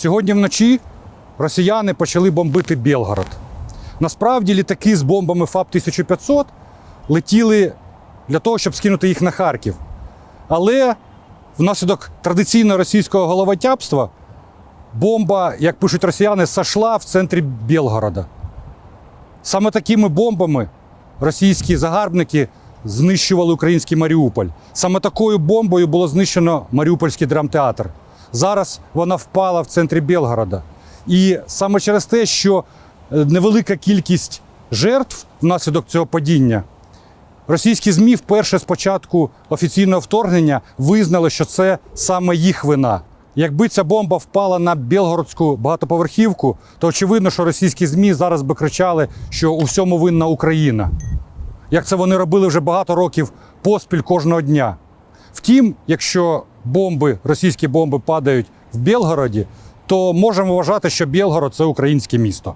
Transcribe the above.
Сьогодні вночі росіяни почали бомбити Белгород. Насправді літаки з бомбами ФАП-1500 летіли для того, щоб скинути їх на Харків. Але внаслідок традиційного російського головотяпства бомба, як пишуть росіяни, сошла в центрі Белгорода. Саме такими бомбами російські загарбники знищували український Маріуполь. Саме такою бомбою було знищено Маріупольський драмтеатр. Зараз вона впала в центрі Белгорода. І саме через те, що е, невелика кількість жертв внаслідок цього падіння, російські ЗМІ вперше з початку офіційного вторгнення визнали, що це саме їх вина. Якби ця бомба впала на Білгородську багатоповерхівку, то очевидно, що російські ЗМІ зараз би кричали, що у всьому винна Україна. Як це вони робили вже багато років поспіль кожного дня. Втім, якщо бомби, російські бомби падають в Білгороді, то можемо вважати, що Білгород це українське місто.